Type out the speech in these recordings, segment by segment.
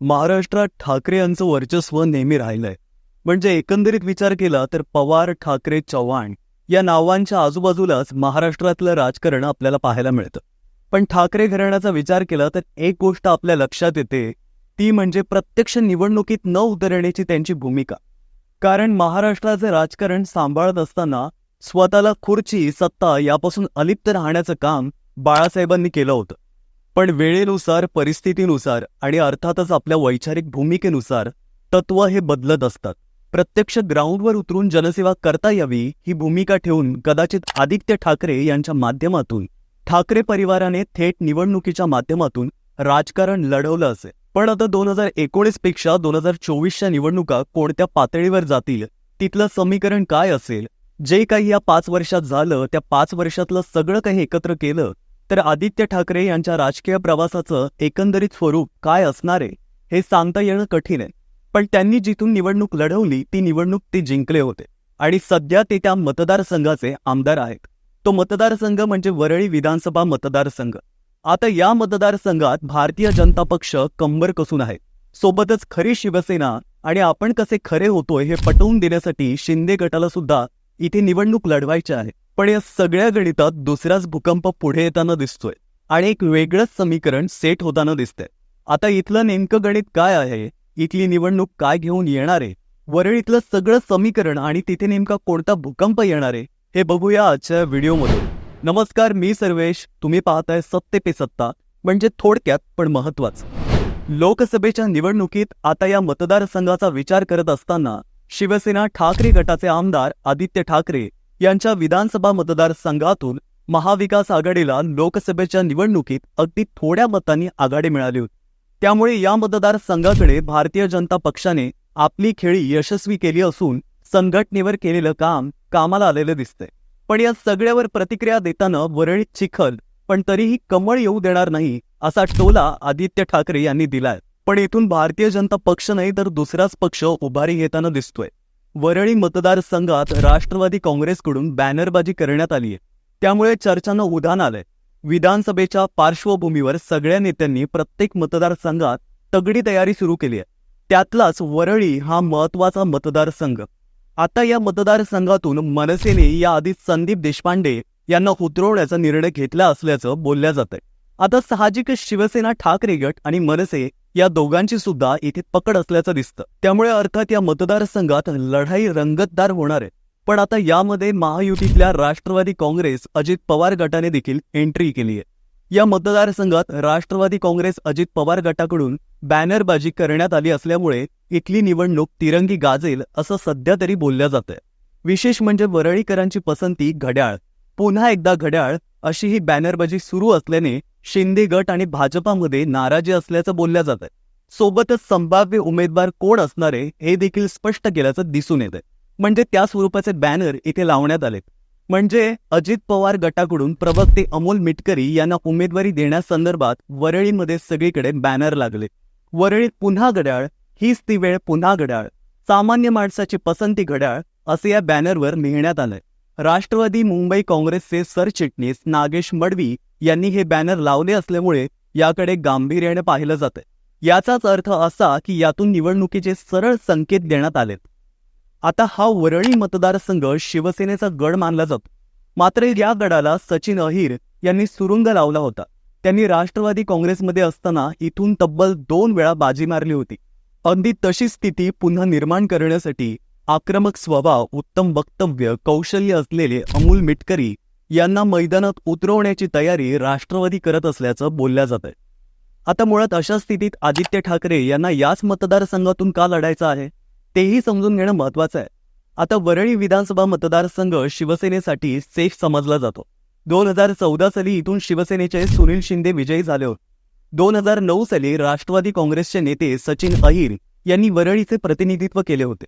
महाराष्ट्रात ठाकरे यांचं वर्चस्व नेहमी राहिलंय. म्हणजे एकंदरीत विचार केला तर पवार ठाकरे चव्हाण या नावांच्या आजूबाजूलाच महाराष्ट्रातलं राजकारण आपल्याला पाहायला मिळतं. पण ठाकरे घराण्याचा विचार केला तर एक गोष्ट आपल्या लक्षात येते ती म्हणजे प्रत्यक्ष निवडणुकीत न उतरण्याची त्यांची भूमिका. कारण महाराष्ट्राचे राजकारण सांभाळत असताना स्वतःला खुर्ची सत्ता यापासून अलिप्त राहण्याचं काम बाळासाहेबांनी केलं होतं. पण वेळेनुसार परिस्थितीनुसार आणि अर्थातच आपल्या वैचारिक भूमिकेनुसार तत्व हे बदलत असतात. प्रत्यक्ष ग्राउंडवर उतरून जनसेवा करता यावी ही भूमिका ठेवून कदाचित आदित्य ठाकरे यांच्या माध्यमातून ठाकरे परिवाराने थेट निवडणुकीच्या माध्यमातून राजकारण लढवलं असेल पण आता दोन हजार एकोणीसपेक्षा दोन हजार चोवीसच्या निवडणुका कोणत्या पातळीवर जातील तिथलं समीकरण काय असेल जे काही या पाच वर्षात झालं त्या पाच वर्षातलं सगळं काही एकत्र केलं तर आदित्य ठाकरे यांच्या राजकीय प्रवासाचं एकंदरीत स्वरूप काय असणार आहे हे सांगता येणं कठीण आहे. पण त्यांनी जिथून निवडणूक लढवली ती निवडणूक ते जिंकले होते. आणि सध्या ते त्या मतदारसंघाचे आमदार आहेत. तो मतदारसंघ म्हणजे वरळी विधानसभा मतदारसंघ. आता या मतदारसंघात भारतीय जनता पक्ष कंबर कसून आहे. सोबतच खरी शिवसेना आणि आपण कसे खरे होतोय हे पटवून देण्यासाठी शिंदे गटाला सुद्धा इथे निवडणूक लढवायची आहे. पण या सगळ्या गणितात दुसराच भूकंप पुढे येताना दिसतोय आणि एक वेगळंच समीकरण सेट होताना दिसतंय. आता इथलं नेमकं गणित काय आहे? इथली निवडणूक काय घेऊन येणार आहे? वरळीतलं सगळं समीकरण आणि तिथे नेमका कोणता भूकंप येणार आहे? हे बघूया आजच्या व्हिडिओमध्ये नमस्कार मी सर्वेश. तुम्ही पाहताय सत्ते पे सत्ता म्हणजे थोडक्यात पण महत्वाचं लोकसभेच्या निवडणुकीत आता या मतदारसंघाचा विचार करत असताना शिवसेना ठाकरे गटाचे आमदार आदित्य ठाकरे यांच्या विधानसभा मतदारसंघातून महाविकास आघाडीला लोकसभेच्या निवडणुकीत अगदी थोड्या मतांनी आघाडी मिळाली होती. त्यामुळे या मतदारसंघाकडे भारतीय जनता पक्षाने आपली खेळी यशस्वी केली असून संघटनेवर केलेलं काम कामाला आलेलं दिसतंय. पण या सगळ्यावर प्रतिक्रिया देताना वरळीत चिखल पण तरीही कमळ येऊ देणार नाही असा टोला आदित्य ठाकरे यांनी दिलाय. पण इथून भारतीय जनता पक्ष नाही तर दुसराच पक्ष उभारी घेताना दिसतोय. वरळी मतदारसंघात राष्ट्रवादी काँग्रेसकडून बॅनरबाजी करण्यात आली आहे. त्यामुळे चर्चांना उधाण आलंय. विधानसभेच्या पार्श्वभूमीवर सगळ्या नेत्यांनी प्रत्येक मतदारसंघात तगडी तयारी सुरू केली आहे. त्यातलाच वरळी हा महत्त्वाचा मतदारसंघ. आता या मतदारसंघातून मनसेने याआधी संदीप देशपांडे यांना उतरवण्याचा निर्णय घेतला असल्याचं बोलल्या जातंय. आता साहजिकच शिवसेना ठाकरे गट आणि मनसे या दोघांची सुद्धा इथे पकड असल्याचं दिसतं. त्यामुळे अर्थात या मतदारसंघात लढाई रंगतदार होणार आहे. पण आता यामध्ये महायुतीतल्या राष्ट्रवादी काँग्रेस अजित पवार गटाने देखील एंट्री केली आहे. या मतदारसंघात राष्ट्रवादी काँग्रेस अजित पवार गटाकडून बॅनरबाजी करण्यात आली असल्यामुळे इथली निवडणूक तिरंगी गाजेल असं सध्या तरी बोलल्या जातंय. विशेष म्हणजे वरळीकरांची पसंती घड्याळ. पुन्हा एकदा घड्याळ अशी ही बॅनरबाजी सुरू असल्याने शिंदे गट आणि भाजपामध्ये नाराजी असल्याचं बोलल्या जात आहे. सोबतच संभाव्य उमेदवार कोण असणार आहे हे देखील स्पष्ट केल्याचं दिसून येत आहे म्हणजे त्या स्वरूपाचे बॅनर इथे लावण्यात आलेत. म्हणजे अजित पवार गटाकडून प्रवक्ते अमोल मिटकरी यांना उमेदवारी देण्यासंदर्भात वरळीमध्ये सगळीकडे बॅनर लागले. वरळीत पुन्हा घड्याळ हीच ती वेळ पुन्हा घड्याळ सामान्य माणसाची पसंती घड्याळ असे या बॅनरवर लिहिण्यात आलंय. राष्ट्रवादी मुंबई काँग्रेसचे सरचिटणीस नागेश मडवी यांनी हे बॅनर लावले असल्यामुळे याकडे गांभीर्याने पाहिलं जातंय. याचाच अर्थ असा की यातून निवडणुकीचे सरळ संकेत देण्यात आलेत. आता हा वरळी मतदारसंघ शिवसेनेचा गड मानला जातो. मात्र या गडाला सचिन अहिर यांनी सुरुंग लावला होता. त्यांनी राष्ट्रवादी काँग्रेसमध्ये असताना इथून तब्बल दोन वेळा बाजी मारली होती. अगदी तशी स्थिती पुन्हा निर्माण करण्यासाठी आक्रमक स्वभाव उत्तम वक्तव्य कौशल्य असलेले अमोल मिटकरी यांना मैदानात उतरवण्याची तयारी राष्ट्रवादी करत असल्याचं बोलल्या जात आहे आता मुळात अशा स्थितीत आदित्य ठाकरे यांना याच मतदारसंघातून का लढायचं आहे तेही समजून घेणं महत्वाचं आहे. आता वरळी विधानसभा मतदारसंघ शिवसेनेसाठी सेफ समजला जातो. दोन हजार चौदा साली इथून शिवसेनेचे सुनील शिंदे विजयी झाले होते. दोन हजार नऊ साली राष्ट्रवादी काँग्रेसचे नेते सचिन अहिर यांनी वरळीचे प्रतिनिधित्व केले होते.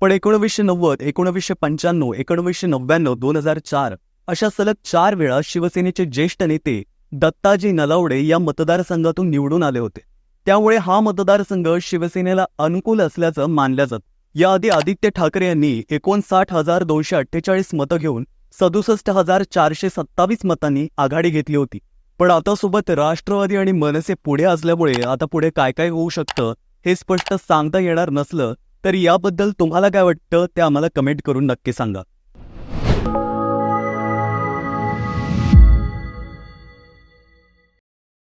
पण एकोणवीसशे नव्वद एकोणवीसशे पंच्याण्णव एकोणवीसशे नव्याण्णव दोन हजार चार अशा सलग चार वेळा शिवसेनेचे ज्येष्ठ नेते दत्ताजी नलावडे या मतदारसंघातून निवडून आले होते. त्यामुळे हा मतदारसंघ शिवसेनेला अनुकूल असल्याचं मानल्या जात. याआधी आदित्य ठाकरे यांनी एकोणसाठ हजार दोनशे अठ्ठेचाळीस मतं घेऊन सदुसष्ट हजार चारशे सत्तावीस मतांनी आघाडी घेतली होती. पण आता सोबत राष्ट्रवादी आणि मनसे पुढे असल्यामुळे आता पुढे काय काय होऊ शकतं हे स्पष्ट सांगता येणार नसलं तर याबद्दल तुम्हाला काय वाटतं ते आम्हाला कमेंट करून नक्की सांगा.